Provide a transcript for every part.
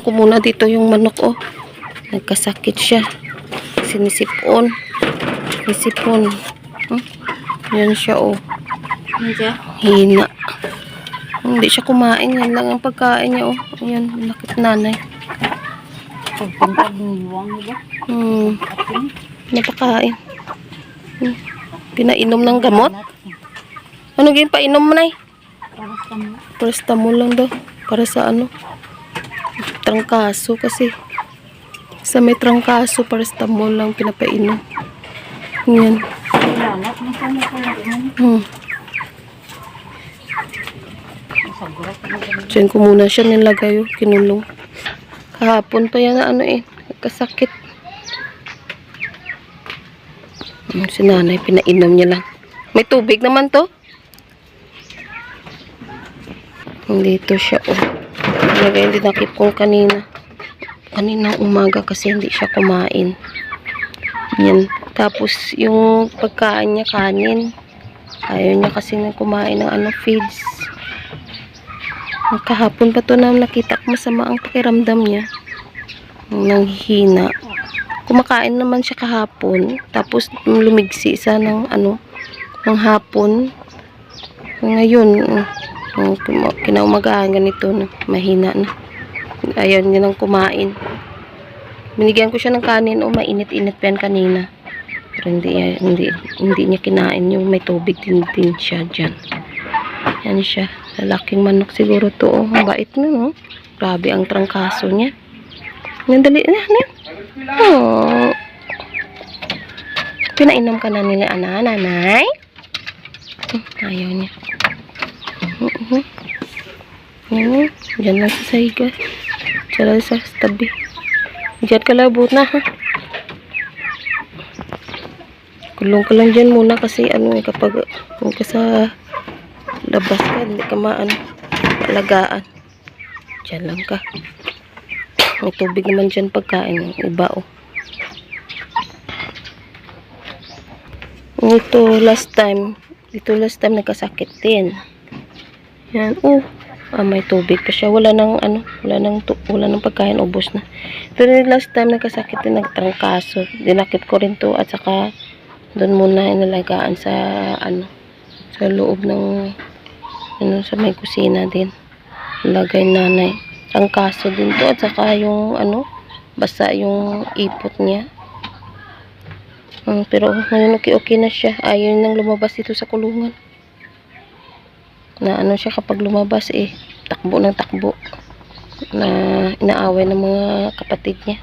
ko muna dito yung manok oh. Nagkasakit siya. Sinisipon. Sinisipon. Hmm? Yan siya oh. Hina. Hindi siya kumain. Yan lang ang pagkain niya oh. Ayan, lakit nanay. Hmm. Napakain. Hmm. Pinainom ng gamot. Ano yung painom mo nay? Para sa mo. Paracetamol lang daw. Para sa ano? Trangkaso kasi. Sa may trangkaso, paracetamol lang pinapainom. Yan. Hmm. Diyan ko muna siya nilagay oh, kinulong. Kahapon pa yan ano eh, nagkasakit. Hmm, si nanay, pinainom niya lang. May tubig naman to. Dito siya oh. Talaga yung dinakip kong kanina. Kaninang umaga kasi hindi siya kumain. Yan. Tapos yung pagkain niya kanin. Ayaw niya kasi na kumain ng ano feeds. Kahapon pa to na nakita ko masama ang pakiramdam niya. Nanghihina. Kumakain naman siya kahapon. Tapos lumigsi sa ng ano, ng hapon. Ngayon, uh, kinaumagahan ganito na mahina na. Ayaw niya nang kumain. Binigyan ko siya ng kanin o mainit-init pa yan kanina. Pero hindi, hindi, hindi niya kinain yung may tubig din, din siya dyan. Yan siya. Lalaking manok siguro to. Oh. Ang bait na, no? Grabe ang trangkaso niya. Nandali na, ano yan? Oh. Pinainom ka na nila, ana, nanay? Hmm, Ayaw niya. Mhm. Mhm. Diyan lang sa higa. Diyan lang sa tabi. Diyan ka labot na, ha? Kulong ka lang dyan muna kasi ano eh, kapag kung ka sa labas ka, hindi ka maano, alagaan. Diyan lang ka. May tubig naman dyan pagkain. Iba, oh. Ito, last time, dito last time nagkasakit din. Yan, oh. Ah, may tubig pa siya. Wala nang, ano, wala nang, wala nang pagkain, ubos na. Rin last time nagkasakit din, nagtrangkaso. Dinakip ko rin to at saka doon muna inalagaan sa, ano, sa loob ng, ano, sa may kusina din. Lagay nanay. Ang kaso din to at saka yung ano, basa yung ipot niya. Hmm, pero ngayon okay, okay na siya. Ayaw nang lumabas dito sa kulungan. Na ano siya kapag lumabas eh, takbo ng takbo. Na inaaway ng mga kapatid niya.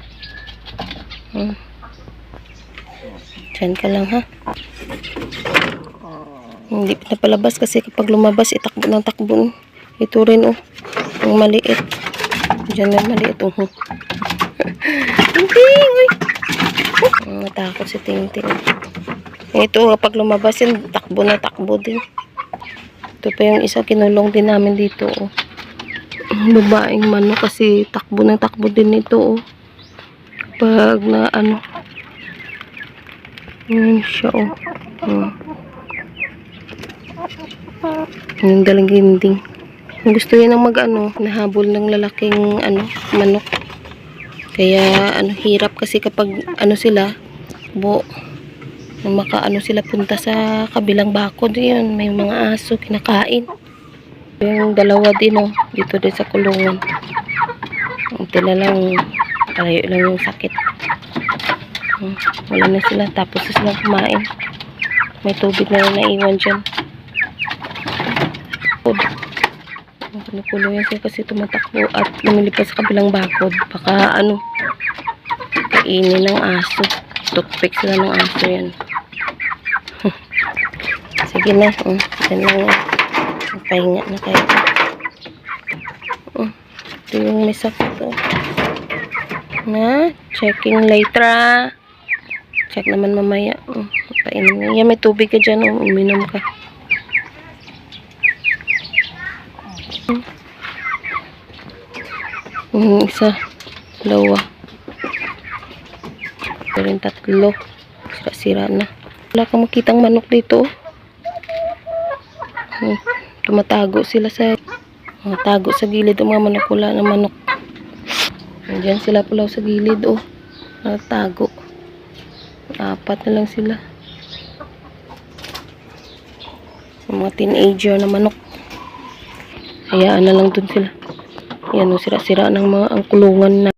Hmm. Diyan ka lang ha. Hindi pinapalabas kasi kapag lumabas, itakbo ng takbo. Ito rin oh. Yung maliit. Diyan na maliit oh. Hindi, uy. Oh, Natakot si Tingting. Ito, kapag lumabas yan, takbo na takbo din. Ito pa yung isa, kinulong din namin dito oh. Babaeng manok kasi takbo na takbo din ito oh. Pag na ano. Yan siya oh. Hmm. Yung dalang ginding. Gusto yan ng mag ano, nahabol ng lalaking ano, manok. Kaya ano, hirap kasi kapag ano sila, bo, makaano sila punta sa kabilang bakod yun. May mga aso kinakain. Yung dalawa din oh, dito din sa kulungan. Unti na lang, tayo lang yung sakit. Hmm, Wala na sila, tapos na silang kumain. May tubig na lang naiwan dyan. Food. Kinukulo yan siya kasi tumatakbo at lumilipas sa kabilang bakod. Baka ano, kainin ng aso. Toothpick sila ng aso yan. Sige na. Um, yan lang. Uh, pahinga na kayo. Um, ito yung may sakit. Oh. Na, checking later. Check naman mamaya. Um, painom. Yan, may tubig ka dyan. Um, uminom ka. Mm, isa, dalawa. Ito rin tatlo. Sira-sira na. Wala kang makitang manok dito. oh. Tumatago sila sa mga tago sa gilid ng mga manok. Wala na manok. Nandiyan sila pulaw sa gilid, oh. Natago. Apat na lang sila. Mga teenager na manok. Hayaan na lang dun sila. Yan, oh, sira-sira ng mga ang kulungan na.